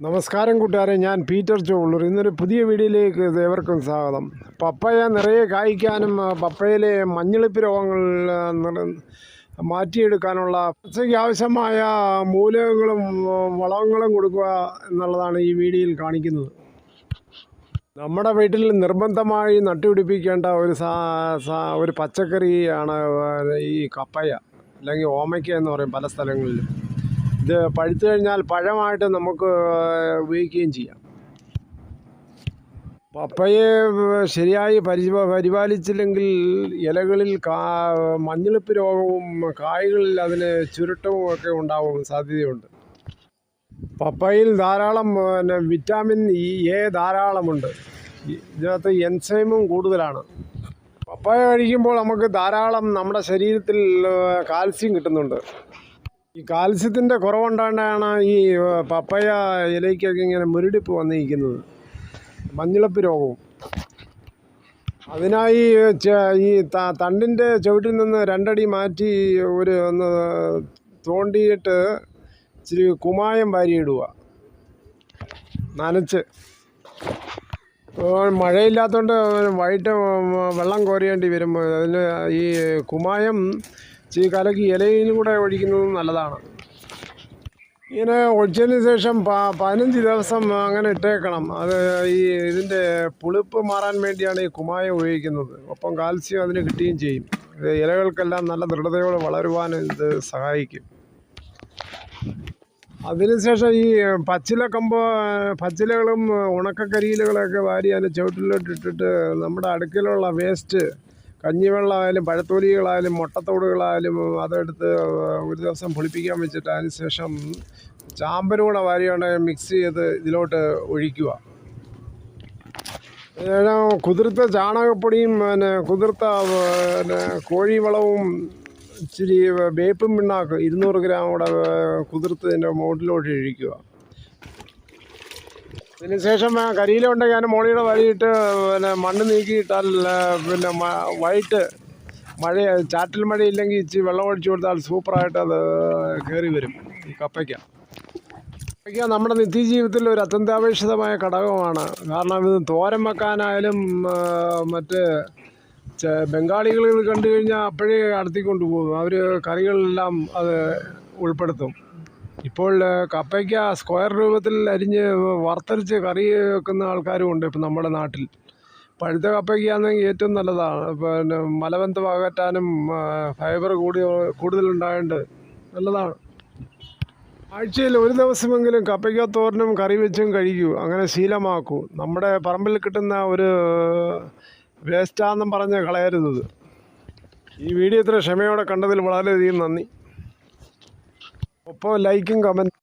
നമസ്കാരം കൂട്ടുകാരെ ഞാൻ പീറ്റർ ചോളൂർ ഇന്നൊരു പുതിയ വീഡിയോയിലേക്ക് ഏവർക്കും സ്വാഗതം. പപ്പയ നിറയെ കായ്ക്കാനും പപ്പയിലെ മഞ്ഞളിപ്പ് രോഗങ്ങൾ മാറ്റിയെടുക്കാനുള്ള പച്ചയ്ക്ക് ആവശ്യമായ മൂലകങ്ങളും വളങ്ങളും കൊടുക്കുക എന്നുള്ളതാണ് ഈ വീഡിയോയിൽ കാണിക്കുന്നത്. നമ്മുടെ വീട്ടിൽ നിർബന്ധമായി നട്ടുപിടിപ്പിക്കേണ്ട ഒരു ഒരു പച്ചക്കറിയാണ് ഈ കപ്പയ അല്ലെങ്കിൽ ഓമയ്ക്ക എന്ന് പറയും പല സ്ഥലങ്ങളിലും. ഇത് പഴുത്തു കഴിഞ്ഞാൽ പഴമായിട്ട് നമുക്ക് ഉപയോഗിക്കുകയും ചെയ്യാം. പപ്പയെ ശരിയായി പരി പരിപാലിച്ചില്ലെങ്കിൽ ഇലകളിൽ കാ മഞ്ഞളിപ്പ് രോഗവും കായ്കളിൽ അതിന് ചുരുട്ടവും ഒക്കെ ഉണ്ടാവും സാധ്യതയുണ്ട്. പപ്പയിൽ ധാരാളം പിന്നെ വിറ്റാമിൻ ഇ എ ധാരാളമുണ്ട്. ഇതിനകത്ത് എൻസൈമും കൂടുതലാണ്. പപ്പായ കഴിക്കുമ്പോൾ നമുക്ക് ധാരാളം നമ്മുടെ ശരീരത്തിൽ കാൽസ്യം കിട്ടുന്നുണ്ട്. ഈ കാൽസ്യത്തിന്റെ കുറവുണ്ടാണ്ടാണ് ഈ പപ്പയ ഇലയ്ക്കൊക്കെ ഇങ്ങനെ മുരടിപ്പ് വന്നിരിക്കുന്നത്. മഞ്ഞിളപ്പ് രോഗവും. അതിനായി ഈ തണ്ടിന്റെ ചുവട്ടിൽ നിന്ന് രണ്ടടി മാറ്റി ഒരു ഒന്ന് തോണ്ടിയിട്ട് ഇച്ചിരി കുമായം വാരിയിടുക. നനച്ച്. മഴയില്ലാത്തതുകൊണ്ട് വൈകിട്ട് വെള്ളം കോരേണ്ടി വരുമ്പോൾ അതിന് ഈ കുമായം കലക്കി ഇലയിൽ കൂടെ ഒഴിക്കുന്നത് നല്ലതാണ്. ഇങ്ങനെ ഒഴിച്ചതിന് ശേഷം പതിനഞ്ച് ദിവസം അങ്ങനെ ഇട്ടേക്കണം. അത് ഈ ഇതിന്റെ പുളിപ്പ് മാറാൻ വേണ്ടിയാണ് ഈ കുമായം ഉപയോഗിക്കുന്നത്. ഒപ്പം കാൽസ്യം അതിന് കിട്ടുകയും ചെയ്യും. ഇലകൾക്കെല്ലാം നല്ല ദൃഢതയോടെ വളരുവാൻ ഇത് സഹായിക്കും. അതിനുശേഷം ഈ പച്ചില കമ്പ് പച്ചിലകളും ഉണക്കക്കരിയിലുകളൊക്കെ വാരി അതിന്റെ ചുവട്ടിലോട്ടിട്ടിട്ട് നമ്മുടെ അടുക്കലുള്ള വേസ്റ്റ് കഞ്ഞിവെള്ളമായാലും പഴത്തൊലികളായാലും മുട്ടത്തോടുകളായാലും അതെടുത്ത് ഒരു ദിവസം പുളിപ്പിക്കാൻ വെച്ചിട്ട് അതിന് ശേഷം ചാമ്പനും കൂടെ വാരിയുണ്ടെങ്കിൽ മിക്സ് ചെയ്ത് ഇതിലോട്ട് ഒഴിക്കുക. കുതിർത്ത ചാണകപ്പൊടിയും പിന്നെ കുതിർത്ത പിന്നെ കോഴിവളവും ഇച്ചിരി വേപ്പും പിണ്ണാക്ക് ഇരുന്നൂറ് ഗ്രാം കൂടെ കുതിർത്തതിന്റെ മുകളിലോട്ട് ഒഴിക്കുക. അതിന് ശേഷം ആ കരിയില ഉണ്ടെങ്കിൽ മോളിയുടെ വഴിയിട്ട് പിന്നെ മണ്ണ് നീക്കിയിട്ടാൽ പിന്നെ വൈകിട്ട് മഴ ചാറ്റൽ മഴയില്ലെങ്കിൽ ഇച്ചിരി വെള്ളം ഒഴിച്ചു കൊടുത്താൽ സൂപ്പറായിട്ട് അത് കയറി വരും ഈ കപ്പയ്ക്ക. കപ്പയ്ക്ക നമ്മുടെ നിത്യജീവിതത്തിൽ ഒരു അത്യന്താപേക്ഷിതമായ ഘടകമാണ്. കാരണം ഇത് തോരൻ വെക്കാനായാലും മറ്റ് ബംഗാളികൾ കണ്ടു കഴിഞ്ഞാൽ അപ്പോഴേ അടുത്തിക്കൊണ്ടു പോകും. അവർ കറികളിലെല്ലാം അത് ഉൾപ്പെടുത്തും. ഇപ്പോൾ കപ്പയ്ക്ക സ്ക്വയർ രൂപത്തിൽ അരിഞ്ഞ് വറുത്തരച്ച് കറി വെക്കുന്ന ആൾക്കാരും ഉണ്ട് ഇപ്പം നമ്മുടെ നാട്ടിൽ. പഴുത്ത കപ്പയ്ക്കാണെങ്കിൽ ഏറ്റവും നല്ലതാണ്. പിന്നെ മലബന്ധം അകറ്റാനും ഫൈബർ കൂടി കൂടുതലുണ്ടായതുകൊണ്ട് നല്ലതാണ്. ആഴ്ചയിൽ ഒരു ദിവസമെങ്കിലും കപ്പയ്ക്ക തോരനും കറി വെച്ചും കഴിക്കൂ. അങ്ങനെ ശീലമാക്കൂ. നമ്മുടെ പറമ്പിൽ കിട്ടുന്ന ഒരു വേസ്റ്റാന്നും പറഞ്ഞ് കളയരുത്. ഈ വീഡിയോ ഇത്ര ക്ഷമയോടെ കണ്ടതിൽ വളരെയധികം നന്ദി. ഒപ്പം ലൈക്കും കമന്റ്